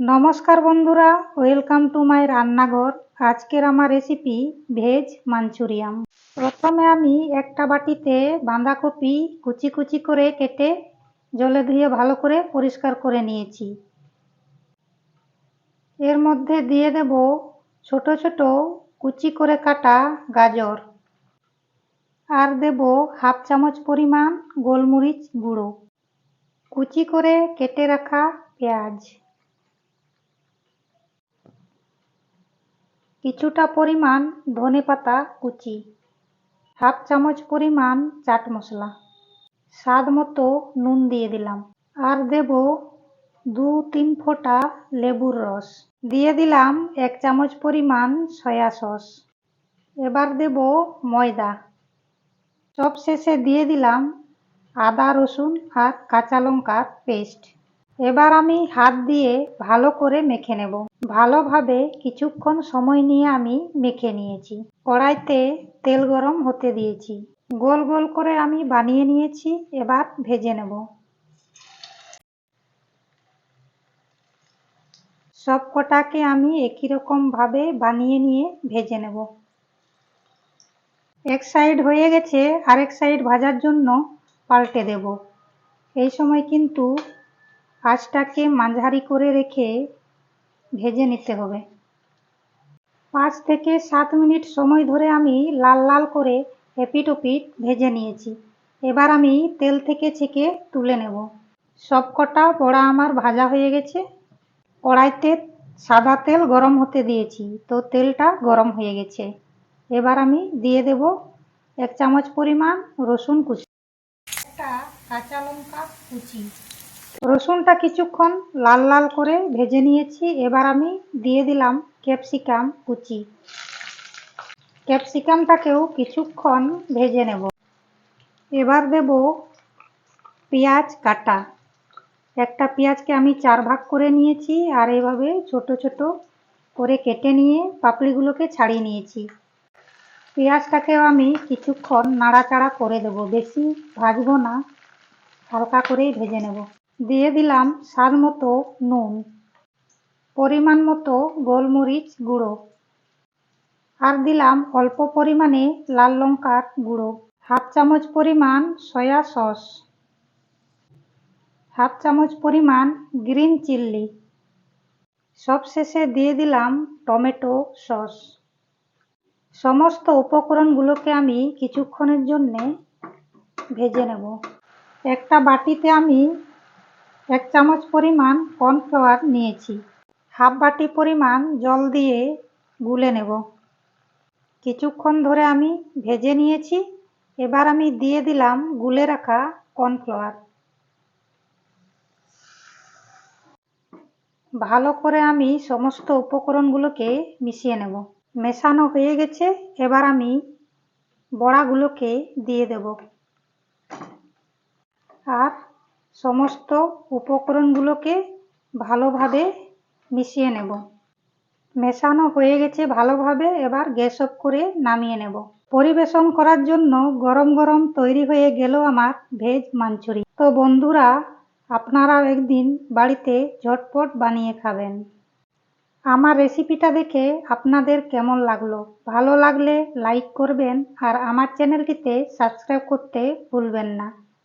নমস্কার বন্ধুরা, welcome to my রান্নাঘর। আজকের আমার রেসিপি ভেজ মাঞ্চুরিয়াম প্রথমে আমি একটা বাটিতে বাঁধাকপি কুচি কুচি করে কেটে জলে ধুয়ে ভালো করে পরিষ্কার করে নিয়েছি। এর মধ্যে দিয়ে দেব ছোট ছোট কুচি করে কাটা গাজর। আর দেব হাফ চামচ পরিমাণ গোলমরিচ গুঁড়ো। কুচি করে কেটে রাখা পেঁয়াজ। কিছুটা পরিমাণ ধনে পাতা কুচি, হাফ চামচ পরিমাণ চাট মশলা, স্বাদ মতো নুন দিয়ে দিলাম। আর দেব দু তিন ফোঁটা লেবুর রস। দিয়ে দিলাম এক চামচ পরিমাণ সয়া সস। এবার দেব ময়দা। সব শেষে দিয়ে দিলাম আদা, রসুন আর কাঁচা লঙ্কার পেস্ট। এবার আমি হাত দিয়ে ভালো করে মেখে নেব। ভালোভাবে কিছুক্ষণ সময় নিয়ে আমি মেখে নিয়েছি। কড়াইতে তেল গরম হতে দিয়েছি। গোল গোল করে আমি বানিয়ে নিয়েছি, এবার ভেজে নেব। সব কটাকে আমি একই রকমভাবে বানিয়ে নিয়ে ভেজে নেব। এক সাইড হয়ে গেছে, আরেক সাইড ভাজার জন্য পাল্টে দেব। এই সময় কিন্তু আঁচটাকে মাঝারি করে রেখে ভেজে নিতে হবে। পাঁচ থেকে সাত মিনিট সময় ধরে আমি লাল লাল করে এপিট ওপিট ভেজে নিয়েছি। এবার আমি তেল থেকে ছেঁকে তুলে নেব। সব কটা বড়া আমার ভাজা হয়ে গেছে। কড়াইতে সাদা তেল গরম হতে দিয়েছি, তো তেলটা গরম হয়ে গেছে। এবার আমি দিয়ে দেব এক চামচ পরিমাণ রসুন কুচি, একটা কাঁচা লঙ্কা কুচি। রসুনটা কিছুক্ষণ লাল লাল করে ভেজে নিয়েছি। এবার আমি দিয়ে দিলাম ক্যাপসিকাম কুচি। ক্যাপসিকামটাকেও কিছুক্ষণ ভেজে নেব। এবার দেব পেঁয়াজ কাটা। একটা পেঁয়াজকে আমি চার ভাগ করে নিয়েছি আর এভাবে ছোট ছোট করে কেটে নিয়ে পাপড়িগুলোকে ছাড়িয়ে নিয়েছি। পেঁয়াজটাকেও আমি কিছুক্ষণ নাড়াচাড়া করে দেব। বেশি ভাজবো না, হালকা করেই ভেজে নেব। দিয়ে দিলাম স্বাদ মতো নুন, পরিমাণ মতো গোলমরিচ গুঁড়ো, আর দিলাম অল্প পরিমাণে লাল লঙ্কার গুঁড়ো, হাফ চামচ পরিমাণ সয়া সস, হাফ চামচ পরিমাণ গ্রিন চিল্লি। সবশেষে দিয়ে দিলাম টমেটো সস। সমস্ত উপকরণগুলোকে আমি কিছুক্ষণের জন্যে ভেজে নেব। একটা বাটিতে আমি এক চামচ পরিমাণ কর্নফ্লাওয়ার নিয়েছি। হাফ বাটি পরিমাণ জল দিয়ে গুলে নেব। কিছুক্ষণ ধরে আমি ভেজে নিয়েছি। এবার আমি দিয়ে দিলাম গুলে রাখা কর্নফ্লাওয়ার। ভালো করে আমি সমস্ত উপকরণগুলোকে মিশিয়ে নেব। মেশানো হয়ে গেছে। এবার আমি বড়াগুলোকে দিয়ে দেব। আর সমস্ত উপকরণগুলোকে ভালোভাবে মিশিয়ে নেব। মেশানো হয়ে গেছে ভালোভাবে, এবার গ্যাস অফ করে নামিয়ে নেব। পরিবেশন করার জন্য গরম গরম তৈরি হয়ে গেল আমার ভেজ মাঞ্চুরি তো বন্ধুরা, আপনারাও একদিন বাড়িতে ঝটপট বানিয়ে খাবেন। আমার রেসিপিটা দেখে আপনাদের কেমন লাগল? ভালো লাগলে লাইক করবেন আর আমার চ্যানেলটিতে সাবস্ক্রাইব করতে ভুলবেন না।